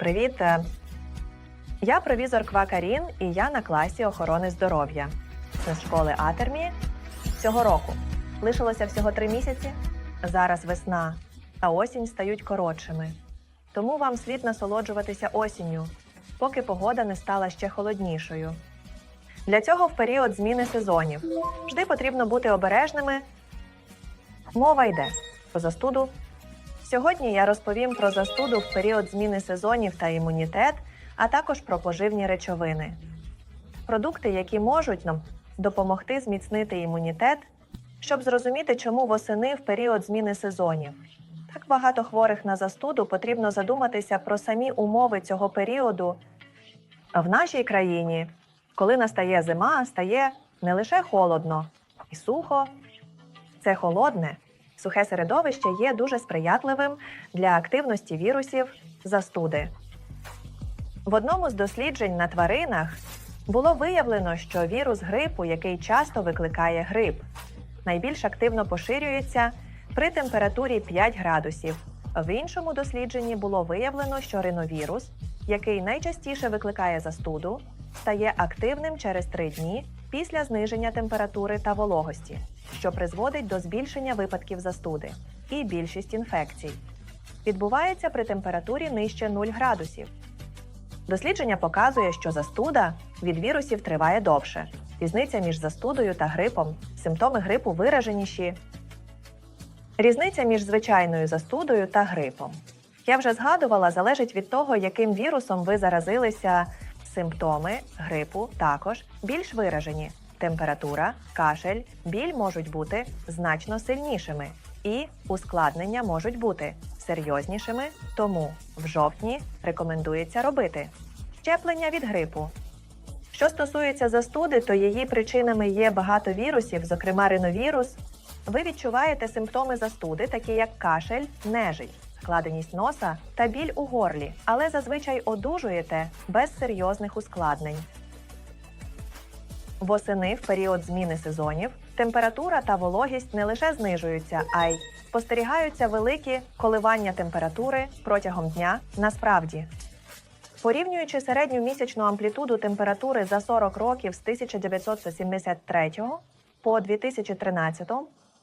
Привіт! Е, Я провізор Квакарін і я на класі охорони здоров'я з школи Атермі цього року. Лишилося всього три місяці. Зараз весна, а осінь стають коротшими. Тому вам слід насолоджуватися осінню, поки погода не стала ще холоднішою. Для цього в період зміни сезонів завжди потрібно бути обережними. Мова йде про застуду. Сьогодні я розповім про застуду в період зміни сезонів та імунітет, а також про поживні речовини. Продукти, які можуть нам допомогти зміцнити імунітет, щоб зрозуміти, чому восени в період зміни сезонів. Так багато хворих на застуду потрібно задуматися про самі умови цього періоду. В нашій країні, коли настає зима, стає не лише холодно і сухо, це холодне, сухе середовище є дуже сприятливим для активності вірусів застуди. В одному з досліджень на тваринах було виявлено, що вірус грипу, який часто викликає грип, найбільш активно поширюється при температурі 5 градусів. В іншому дослідженні було виявлено, що риновірус, який найчастіше викликає застуду, стає активним через 3 дні після зниження температури та вологості, що призводить до збільшення випадків застуди. І більшість інфекцій відбувається при температурі нижче 0 градусів. Дослідження показує, що застуда від вірусів триває довше. Різниця між застудою та грипом. Симптоми грипу вираженіші. Різниця між звичайною застудою та грипом. Я вже згадувала, залежить від того, яким вірусом ви заразилися. Симптоми грипу також більш виражені. Температура, кашель, біль можуть бути значно сильнішими, і ускладнення можуть бути серйознішими. Тому в жовтні рекомендується робити щеплення від грипу. Що стосується застуди, то її причинами є багато вірусів, зокрема риновірус. Ви відчуваєте симптоми застуди, такі як кашель, нежить, складеність носа та біль у горлі, але зазвичай одужуєте без серйозних ускладнень. Восени в період зміни сезонів температура та вологість не лише знижуються, а й спостерігаються великі коливання температури протягом дня насправді. Порівнюючи середню місячну амплітуду температури за 40 років з 1973 по 2013,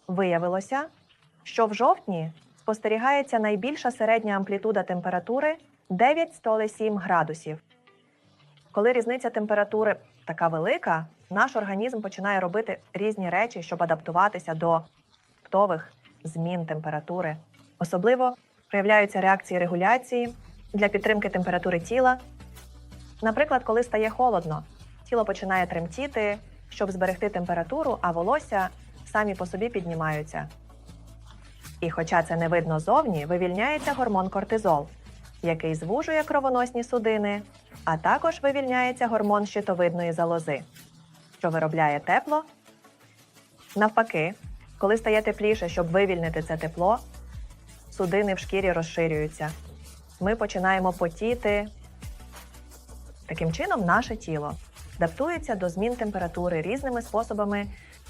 виявилося, що в жовтні спостерігається найбільша середня амплітуда температури 9,7 градусів. Коли різниця температури така велика, наш організм починає робити різні речі, щоб адаптуватися до раптових змін температури. Особливо проявляються реакції регуляції для підтримки температури тіла. Наприклад, коли стає холодно, тіло починає тремтіти, щоб зберегти температуру, а волосся самі по собі піднімаються. І хоча це не видно зовні, вивільняється гормон кортизол, який звужує кровоносні судини, а також вивільняється гормон щитовидної залози, що виробляє тепло. Навпаки, коли стає тепліше, щоб вивільнити це тепло, судини в шкірі розширюються. Ми починаємо потіти. Таким чином, наше тіло адаптується до змін температури різними способами.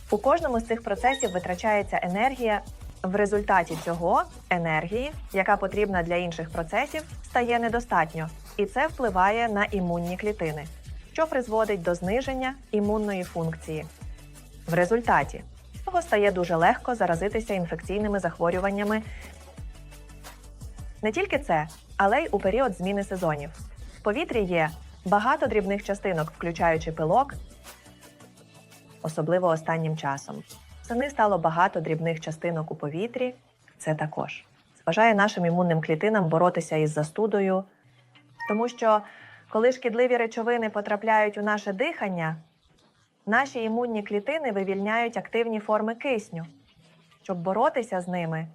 У кожному з цих процесів витрачається енергія. В результаті цього енергії, яка потрібна для інших процесів, стає недостатньо, і це впливає на імунні клітини, що призводить до зниження імунної функції. В результаті цього стає дуже легко заразитися інфекційними захворюваннями. Не тільки це, але й у період зміни сезонів. В повітрі є багато дрібних частинок, включаючи пилок, особливо останнім часом. Восени стало багато дрібних частинок у повітрі. Це також зважає нашим імунним клітинам боротися із застудою, тому що коли шкідливі речовини потрапляють у наше дихання, наші імунні клітини вивільняють активні форми кисню. Щоб боротися з ними,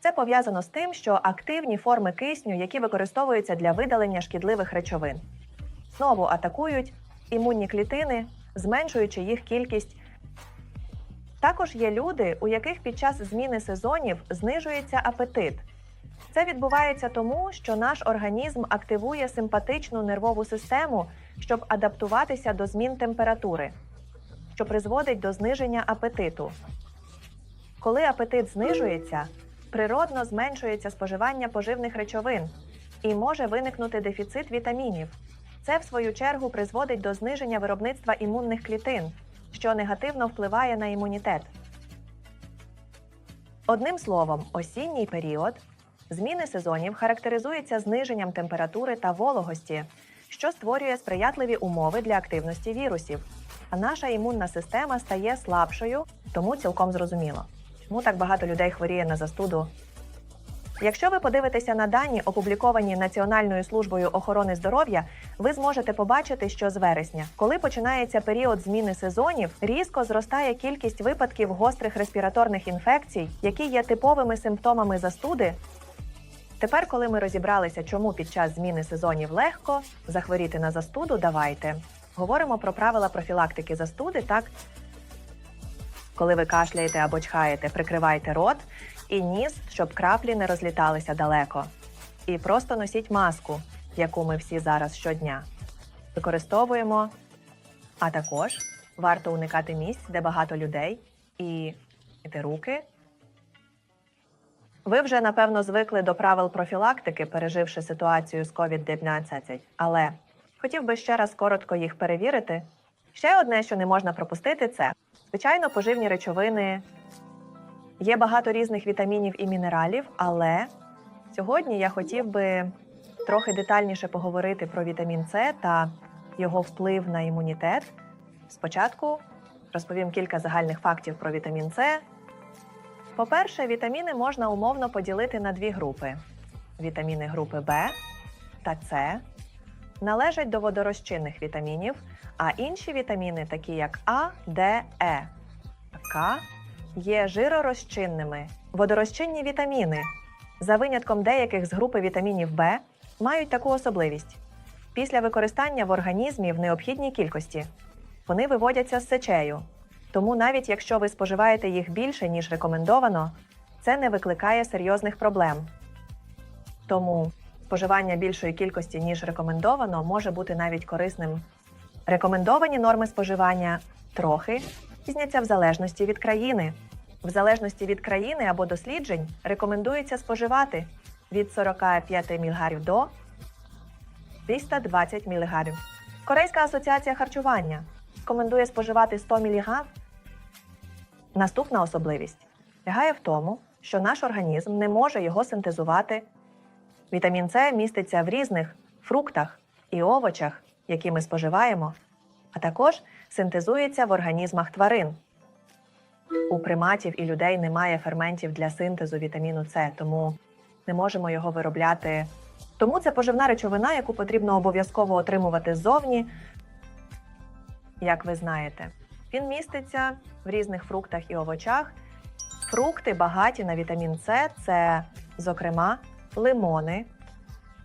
це пов'язано з тим, що активні форми кисню, які використовуються для видалення шкідливих речовин, знову атакують імунні клітини, зменшуючи їх кількість. Також є люди, у яких під час зміни сезонів знижується апетит. Це відбувається тому, що наш організм активує симпатичну нервову систему, щоб адаптуватися до змін температури, що призводить до зниження апетиту. Коли апетит знижується, природно зменшується споживання поживних речовин, і може виникнути дефіцит вітамінів. Це, в свою чергу, призводить до зниження виробництва імунних клітин, що негативно впливає на імунітет. Одним словом, осінній період зміни сезонів характеризується зниженням температури та вологості, що створює сприятливі умови для активності вірусів. А наша імунна система стає слабшою, тому цілком зрозуміло, чому так багато людей хворіє на застуду. Якщо ви подивитеся на дані, опубліковані Національною службою охорони здоров'я, ви зможете побачити, що з вересня, коли починається період зміни сезонів, різко зростає кількість випадків гострих респіраторних інфекцій, які є типовими симптомами застуди. Тепер, коли ми розібралися, чому під час зміни сезонів легко захворіти на застуду, давайте говоримо про правила профілактики застуди. Так, коли ви кашляєте або чхаєте, прикривайте рот і ніс, щоб краплі не розліталися далеко. І просто носіть маску, яку ми всі зараз щодня використовуємо. А також варто уникати місць, де багато людей, і мити руки. Ви вже напевно звикли до правил профілактики, переживши ситуацію з COVID-19, але хотів би ще раз коротко їх перевірити. Ще одне, що не можна пропустити, це звичайно поживні речовини. Є багато різних вітамінів і мінералів, але сьогодні я хотів би трохи детальніше поговорити про вітамін С та його вплив на імунітет. Спочатку розповім кілька загальних фактів про вітамін С. По-перше, вітаміни можна умовно поділити на дві групи: вітаміни групи В та С належать до водорозчинних вітамінів, а інші вітаміни, такі як А, Д, Е К, є жиророзчинними. Водорозчинні вітаміни, за винятком деяких з групи вітамінів В, мають таку особливість. Після використання в організмі в необхідній кількості вони виводяться з сечею. Тому навіть якщо ви споживаєте їх більше, ніж рекомендовано, це не викликає серйозних проблем. Тому споживання більшої кількості, ніж рекомендовано, може бути навіть корисним. Рекомендовані норми споживання трохи різняться в залежності від країни. В залежності від країни або досліджень рекомендується споживати від 45 мг до 320 мг. Корейська асоціація харчування рекомендує споживати 100 мг. Наступна особливість лягає в тому, що наш організм не може його синтезувати. Вітамін С міститься в різних фруктах і овочах, які ми споживаємо, а також синтезується в організмах тварин. У приматів і людей немає ферментів для синтезу вітаміну С, тому не можемо його виробляти. Тому це поживна речовина, яку потрібно обов'язково отримувати ззовні. Як ви знаєте, він міститься в різних фруктах і овочах. Фрукти багаті на вітамін С це, зокрема, лимони,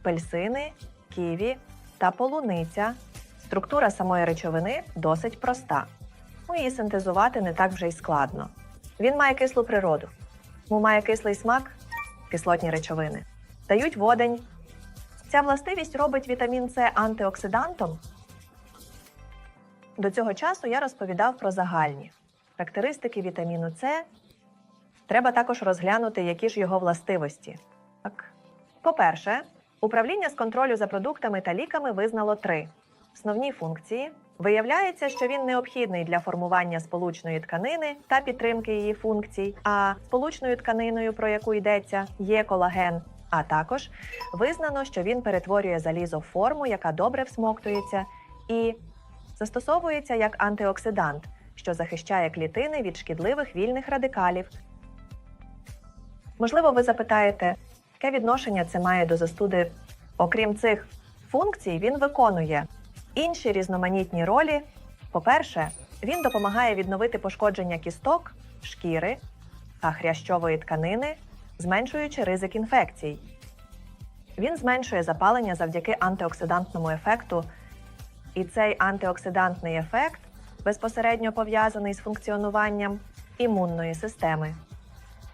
пельсини, ківі та полуниця. Структура самої речовини досить проста. Ну, її синтезувати не так вже й складно. Він має кислу природу, тому має кислий смак, кислотні речовини. Дають водень. Ця властивість робить вітамін С антиоксидантом. До цього часу я розповідав про загальні характеристики вітаміну С. Треба також розглянути, які ж його властивості. Так. По-перше, управління з контролю за продуктами та ліками визнало три основні функції. Виявляється, що він необхідний для формування сполучної тканини та підтримки її функцій. А сполучною тканиною, про яку йдеться, є колаген. А також визнано, що він перетворює залізо в форму, яка добре всмоктується, і застосовується як антиоксидант, що захищає клітини від шкідливих вільних радикалів. Можливо, ви запитаєте, яке відношення це має до застуди? Окрім цих функцій, він виконує інші різноманітні ролі. По-перше, він допомагає відновити пошкодження кісток, шкіри та хрящової тканини, зменшуючи ризик інфекцій. Він зменшує запалення завдяки антиоксидантному ефекту, і цей антиоксидантний ефект безпосередньо пов'язаний з функціонуванням імунної системи.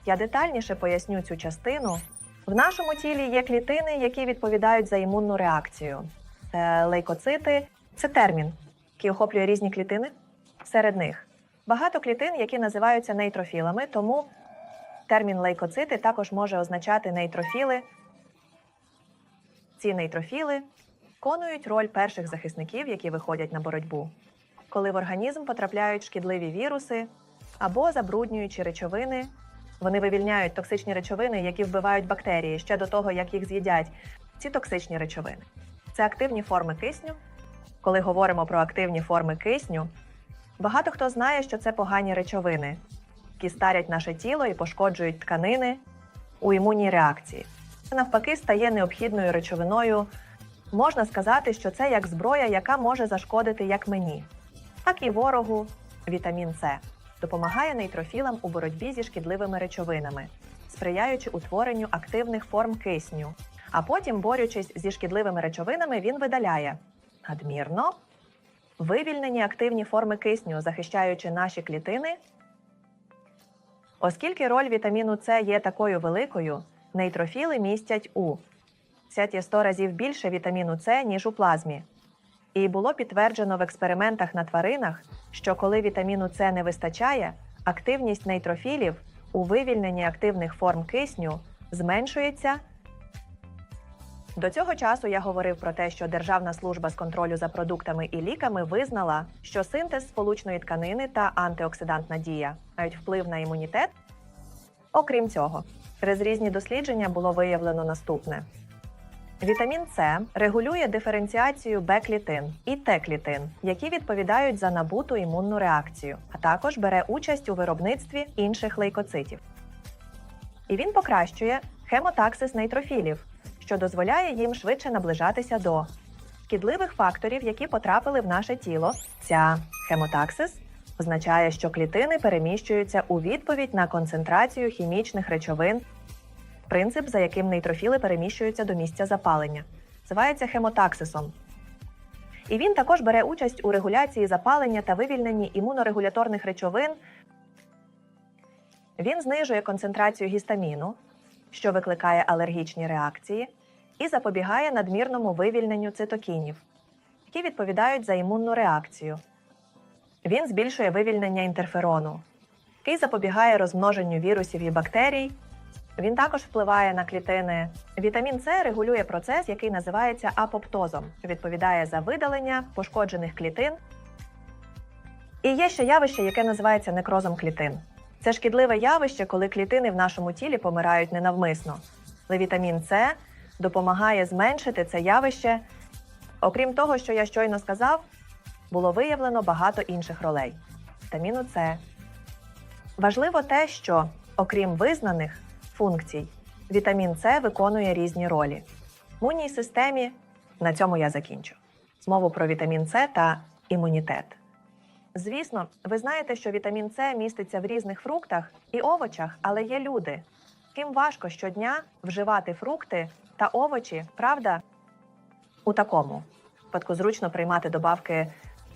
Я детальніше поясню цю частину. В нашому тілі є клітини, які відповідають за імунну реакцію. Це лейкоцити це термін, який охоплює різні клітини. Серед них багато клітин, які називаються нейтрофілами, тому термін лейкоцити також може означати нейтрофіли. Ці нейтрофіли виконують роль перших захисників, які виходять на боротьбу, коли в організм потрапляють шкідливі віруси або забруднюючі речовини. Вони вивільняють токсичні речовини, які вбивають бактерії ще до того, як їх з'їдять. Ці токсичні речовини це активні форми кисню. Коли говоримо про активні форми кисню, багато хто знає, що це погані речовини, які старять наше тіло і пошкоджують тканини у імунній реакції. Це навпаки стає необхідною речовиною. Можна сказати, що це як зброя, яка може зашкодити як мені, так і ворогу вітамін С. Допомагає нейтрофілам у боротьбі зі шкідливими речовинами, сприяючи утворенню активних форм кисню. А потім, борючись зі шкідливими речовинами, він видаляє надмірно вивільнені активні форми кисню, захищаючи наші клітини. Оскільки роль вітаміну С є такою великою, нейтрофіли містять у 100 разів більше вітаміну С, ніж у плазмі. І було підтверджено в експериментах на тваринах, що коли вітаміну С не вистачає, активність нейтрофілів у вивільненні активних форм кисню зменшується. До цього часу я говорив про те, що Державна служба з контролю за продуктами і ліками визнала, що синтез сполучної тканини та антиоксидантна дія мають вплив на імунітет. Окрім цього, через різні дослідження було виявлено наступне: Вітамін С регулює диференціацію Б-клітин і Т-клітин, які відповідають за набуту імунну реакцію, а також бере участь у виробництві інших лейкоцитів. І він покращує хемотаксис нейтрофілів, що дозволяє їм швидше наближатися до шкідливих факторів, які потрапили в наше тіло. Ця хемотаксис означає, що клітини переміщуються у відповідь на концентрацію хімічних речовин принцип, за яким нейтрофіли переміщуються до місця запалення. Називається хемотаксисом. І він також бере участь у регуляції запалення та вивільненні імунорегуляторних речовин. Він знижує концентрацію гістаміну, що викликає алергічні реакції, і запобігає надмірному вивільненню цитокінів, які відповідають за імунну реакцію. Він збільшує вивільнення інтерферону, який запобігає розмноженню вірусів і бактерій. Він також впливає на клітини. Вітамін С регулює процес, який називається апоптозом, відповідає за видалення пошкоджених клітин. І є ще явище, яке називається некрозом клітин. Це шкідливе явище, коли клітини в нашому тілі помирають ненавмисно. Але вітамін С допомагає зменшити це явище. Окрім того, що я щойно сказав, було виявлено багато інших ролей вітаміну С. Важливо те, що, окрім визнаних, функцій. Вітамін С виконує різні ролі. В імунній системі на цьому я закінчу. Змову про вітамін С та імунітет. Звісно, ви знаєте, що вітамін С міститься в різних фруктах і овочах, але є люди, яким важко щодня вживати фрукти та овочі, правда? У такому випадку зручно приймати добавки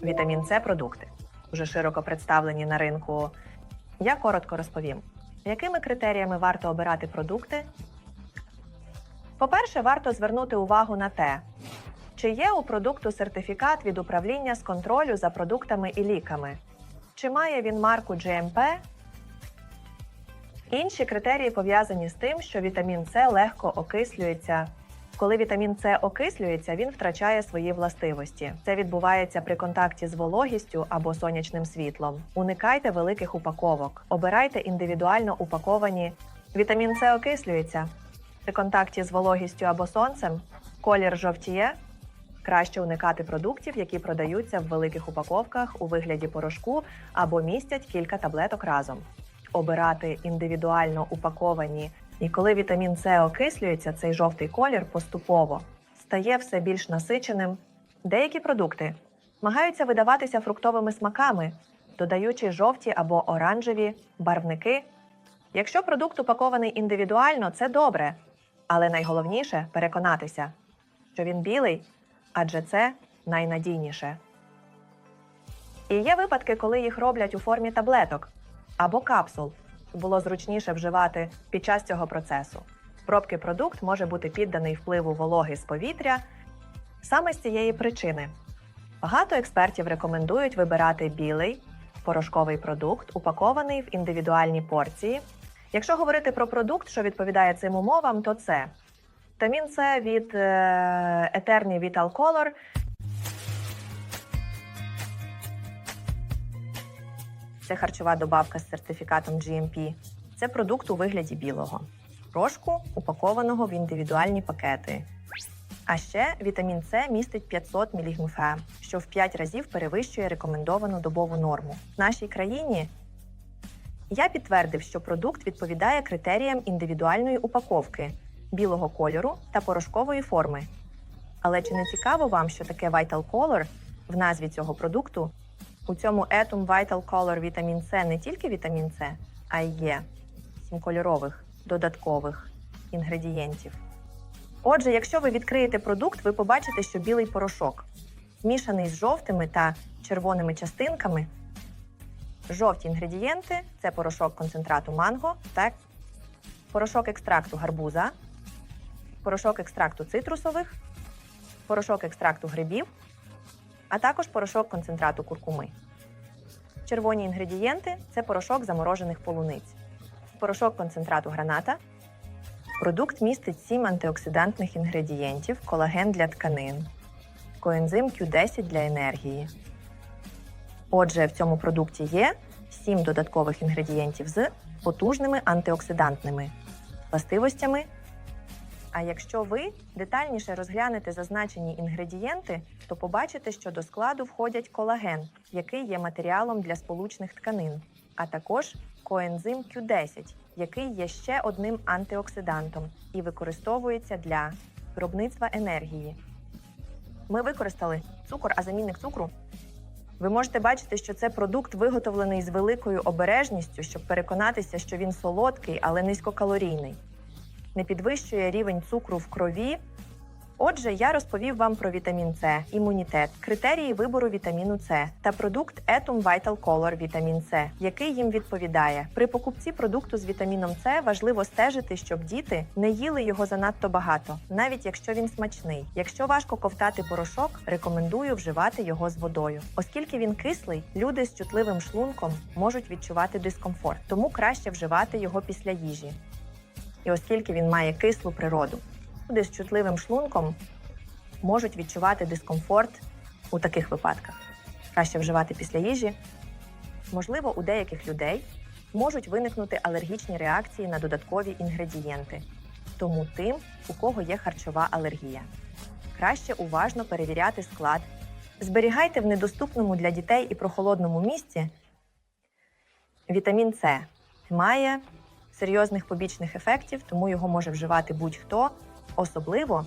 вітамін С продукти, вже широко представлені на ринку. Я коротко розповім. Якими критеріями варто обирати продукти? По-перше, варто звернути увагу на те, чи є у продукту сертифікат від управління з контролю за продуктами і ліками, чи має він марку GMP. Інші критерії пов'язані з тим, що вітамін С легко окислюється. Коли вітамін С окислюється, він втрачає свої властивості. Це відбувається при контакті з вологістю або сонячним світлом. Уникайте великих упаковок, обирайте індивідуально упаковані. Вітамін С окислюється при контакті з вологістю або сонцем. Колір жовтіє. Краще уникати продуктів, які продаються в великих упаковках у вигляді порошку або містять кілька таблеток разом. Обирати індивідуально упаковані і коли вітамін С окислюється, цей жовтий колір поступово стає все більш насиченим. Деякі продукти намагаються видаватися фруктовими смаками, додаючи жовті або оранжеві барвники. Якщо продукт упакований індивідуально, це добре, але найголовніше переконатися, що він білий, адже це найнадійніше. І є випадки, коли їх роблять у формі таблеток або капсул було зручніше вживати під час цього процесу. Пробки продукт може бути підданий впливу вологи з повітря саме з цієї причини. Багато експертів рекомендують вибирати білий порошковий продукт, упакований в індивідуальні порції. Якщо говорити про продукт, що відповідає цим умовам, то це Вітамін С від е, Eterni Vital Color. Це харчова добавка з сертифікатом GMP. Це продукт у вигляді білого. Рожку упакованого в індивідуальні пакети. А ще вітамін С містить 500 мг, що в 5 разів перевищує рекомендовану добову норму. В нашій країні я підтвердив, що продукт відповідає критеріям індивідуальної упаковки, білого кольору та порошкової форми. Але чи не цікаво вам, що таке Vital Color в назві цього продукту? У цьому Etum Vital Color вітамін С не тільки вітамін С, а й є сім кольорових додаткових інгредієнтів. Отже, якщо ви відкриєте продукт, ви побачите, що білий порошок змішаний з жовтими та червоними частинками. Жовті інгредієнти це порошок концентрату манго, так, порошок екстракту гарбуза, порошок екстракту цитрусових, порошок екстракту грибів, а також порошок концентрату куркуми. Червоні інгредієнти це порошок заморожених полуниць, порошок концентрату граната. Продукт містить 7 антиоксидантних інгредієнтів, колаген для тканин, коензим Q10 для енергії. Отже, в цьому продукті є 7 додаткових інгредієнтів з потужними антиоксидантними властивостями. А якщо ви детальніше розглянете зазначені інгредієнти, то побачите, що до складу входять колаген, який є матеріалом для сполучних тканин, а також коензим Q10, який є ще одним антиоксидантом і використовується для виробництва енергії. Ми використали цукор, а замінник цукру. Ви можете бачити, що це продукт виготовлений з великою обережністю, щоб переконатися, що він солодкий, але низькокалорійний не підвищує рівень цукру в крові. Отже, я розповів вам про вітамін С, імунітет, критерії вибору вітаміну С та продукт Etum Vital Color вітамін С, який їм відповідає. При покупці продукту з вітаміном С важливо стежити, щоб діти не їли його занадто багато, навіть якщо він смачний. Якщо важко ковтати порошок, рекомендую вживати його з водою. Оскільки він кислий, люди з чутливим шлунком можуть відчувати дискомфорт, тому краще вживати його після їжі. І оскільки він має кислу природу, люди з чутливим шлунком можуть відчувати дискомфорт у таких випадках. Краще вживати після їжі. Можливо, у деяких людей можуть виникнути алергічні реакції на додаткові інгредієнти, тому тим, у кого є харчова алергія. Краще уважно перевіряти склад. Зберігайте в недоступному для дітей і прохолодному місці. Вітамін С має серйозних побічних ефектів, тому його може вживати будь-хто. Особливо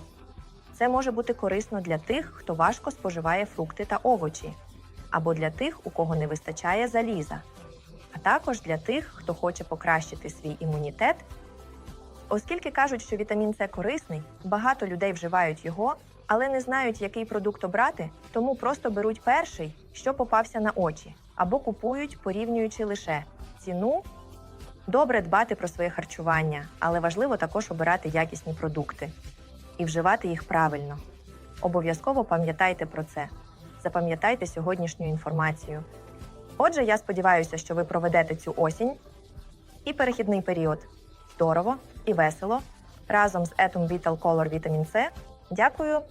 це може бути корисно для тих, хто важко споживає фрукти та овочі, або для тих, у кого не вистачає заліза, а також для тих, хто хоче покращити свій імунітет. Оскільки кажуть, що вітамін С корисний, багато людей вживають його, але не знають, який продукт обрати, тому просто беруть перший, що попався на очі, або купують, порівнюючи лише ціну Добре дбати про своє харчування, але важливо також обирати якісні продукти і вживати їх правильно. Обов'язково пам'ятайте про це. Запам'ятайте сьогоднішню інформацію. Отже, я сподіваюся, що ви проведете цю осінь і перехідний період здорово і весело разом з Etum Vital Color Vitamin C. Дякую